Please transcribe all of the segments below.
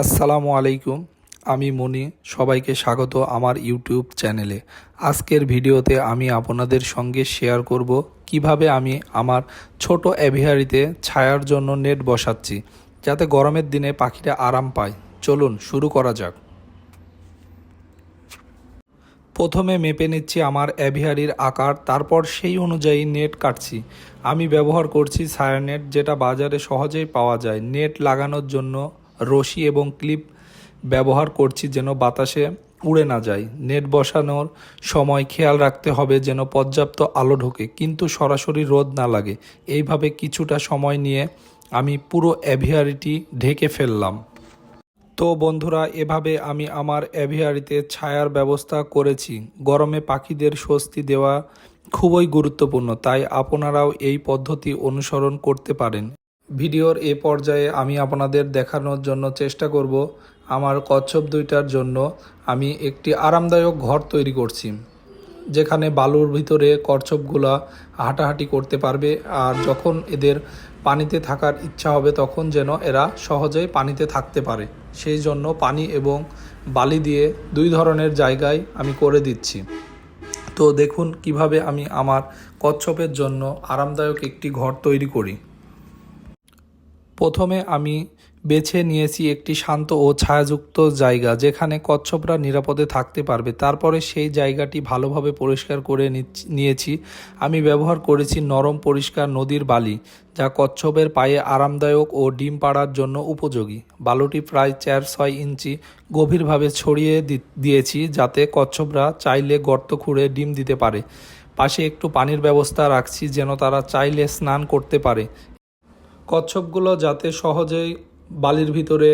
আসসালামু আলাইকুম, আমি মনি, সবাইকে স্বাগত আমার ইউটিউব চ্যানেলে। আজকের ভিডিওতে আমি আপনাদের সঙ্গে শেয়ার করব কীভাবে আমি আমার ছোট অ্যাভিয়ারিতে ছায়ার জন্য নেট বসাচ্ছি, যাতে গরমের দিনে পাখিরা আরাম পায়। চলুন, শুরু করা যাক। প্রথমে মেপে নিচ্ছি আমার অ্যাভিয়ারির আকার, তারপর সেই অনুযায়ী নেট কাটছি। আমি ব্যবহার করছি ছায়া নেট, যেটা বাজারে সহজেই পাওয়া যায়। নেট লাগানোর জন্য রশি এবং ক্লিপ ব্যবহার করছি যেন বাতাসে উড়ে না যায়। নেট বসানোর সময় খেয়াল রাখতে হবে যেন পর্যাপ্ত আলো ঢোকে, কিন্তু সরাসরি রোদ না লাগে। এইভাবে কিছুটা সময় নিয়ে আমি পুরো অ্যাভিয়ারিটি ঢেকে ফেললাম। তো বন্ধুরা, এভাবে আমি আমার অ্যাভিয়ারিতে ছায়ার ব্যবস্থা করেছি। গরমে পাখিদের স্বস্তি দেওয়া খুবই গুরুত্বপূর্ণ, তাই আপনারাও এই পদ্ধতি অনুসরণ করতে পারেন। ভিডিওর এ পর্যায়ে আমি আপনাদের দেখানোর জন্য চেষ্টা করব আমার কচ্ছপ দুইটার জন্য আমি একটি আরামদায়ক ঘর তৈরি করছি, যেখানে বালুর ভিতরে কচ্ছপগুলা হাঁটাহাঁটি করতে পারবে আর যখন এদের পানিতে থাকার ইচ্ছা হবে তখন যেন এরা সহজেই পানিতে থাকতে পারে। সেই জন্য পানি এবং বালি দিয়ে দুই ধরনের জায়গায় আমি করে দিচ্ছি। তো দেখুন কীভাবে আমি আমার কচ্ছপের জন্য আরামদায়ক একটি ঘর তৈরি করি। প্রথমে আমি বেছে নিয়েছি একটি শান্ত ও ছায়াযুক্ত জায়গা, যেখানে কচ্ছপরা নিরাপদে থাকতে পারবে। তারপরে সেই জায়গাটি ভালোভাবে পরিষ্কার করে নিয়েছি। আমি ব্যবহার করেছি নরম পরিষ্কার নদীর বালি, যা কচ্ছপের পায়ে আরামদায়ক ও ডিম পাড়ার জন্য উপযোগী। বালুটি প্রায় চার ছয় ইঞ্চি গভীরভাবে ছড়িয়ে দিয়েছি, যাতে কচ্ছপরা চাইলে গর্ত খুঁড়ে ডিম দিতে পারে। পাশে একটু পানির ব্যবস্থা রাখছি, যেন তারা চাইলে স্নান করতে পারে। কচ্ছপগুলো যাতে সহজেই বালির ভিতরে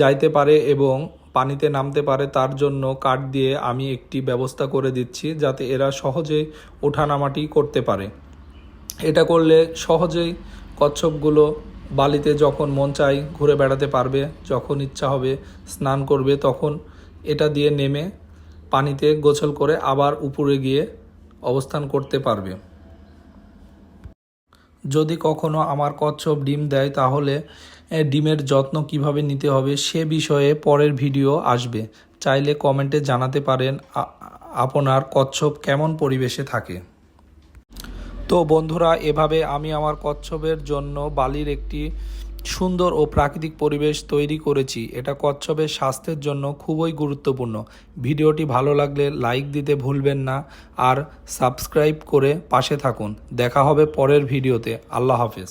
যাইতে পারে এবং পানিতে নামতে পারে, তার জন্য কাঠ দিয়ে আমি একটি ব্যবস্থা করে দিচ্ছি যাতে এরা সহজেই ওঠানামাটি করতে পারে। এটা করলে সহজেই কচ্ছপগুলো বালিতে যখন মন চাই ঘুরে বেড়াতে পারবে, যখন ইচ্ছা হবে স্নান করবে, তখন এটা দিয়ে নেমে পানিতে গোসল করে আবার উপরে গিয়ে অবস্থান করতে পারবে। যদি কখনো আমার কচ্ছপ ডিম দেয়, তাহলে ডিমের যত্ন কীভাবে নিতে হবে সে বিষয়ে পরের ভিডিও আসবে। চাইলে কমেন্টে জানাতে পারেন আপনার কচ্ছপ কেমন পরিবেশে থাকে। তো বন্ধুরা, এভাবে আমি আমার কচ্ছপের জন্য বালির একটি সুন্দর ও প্রাকৃতিক পরিবেশ তৈরি করেছি। এটা কচ্ছপের স্বাস্থ্যের জন্য খুবই গুরুত্বপূর্ণ। ভিডিওটি ভালো লাগলে লাইক দিতে ভুলবেন না আর সাবস্ক্রাইব করে পাশে থাকুন। দেখা হবে পরের ভিডিওতে। আল্লাহ হাফেজ।